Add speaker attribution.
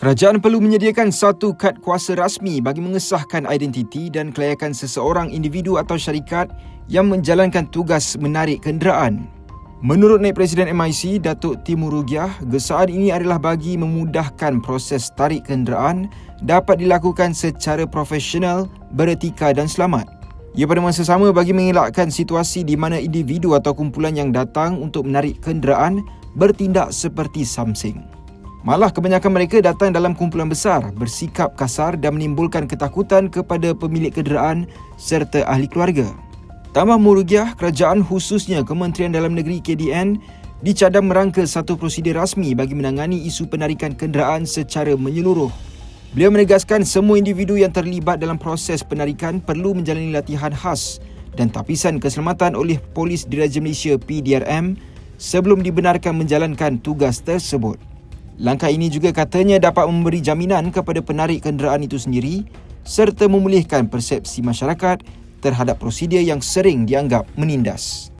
Speaker 1: Kerajaan perlu menyediakan satu kad kuasa rasmi bagi mengesahkan identiti dan kelayakan seseorang individu atau syarikat yang menjalankan tugas menarik kenderaan. Menurut Naib Presiden MIC, Datuk Timur Rugiah, gesaan ini adalah bagi memudahkan proses tarik kenderaan dapat dilakukan secara profesional, beretika dan selamat. Ia pada masa sama bagi mengelakkan situasi di mana individu atau kumpulan yang datang untuk menarik kenderaan bertindak seperti samsing. Malah kebanyakan mereka datang dalam kumpulan besar, bersikap kasar dan menimbulkan ketakutan kepada pemilik kenderaan serta ahli keluarga. Tambah Murugiah, kerajaan khususnya Kementerian Dalam Negeri KDN dicadang merangka satu prosedur rasmi bagi menangani isu penarikan kenderaan secara menyeluruh. Beliau menegaskan semua individu yang terlibat dalam proses penarikan perlu menjalani latihan khas dan tapisan keselamatan oleh Polis Diraja Malaysia PDRM sebelum dibenarkan menjalankan tugas tersebut. Langkah ini juga katanya dapat memberi jaminan kepada penarik kenderaan itu sendiri serta memulihkan persepsi masyarakat terhadap prosedur yang sering dianggap menindas.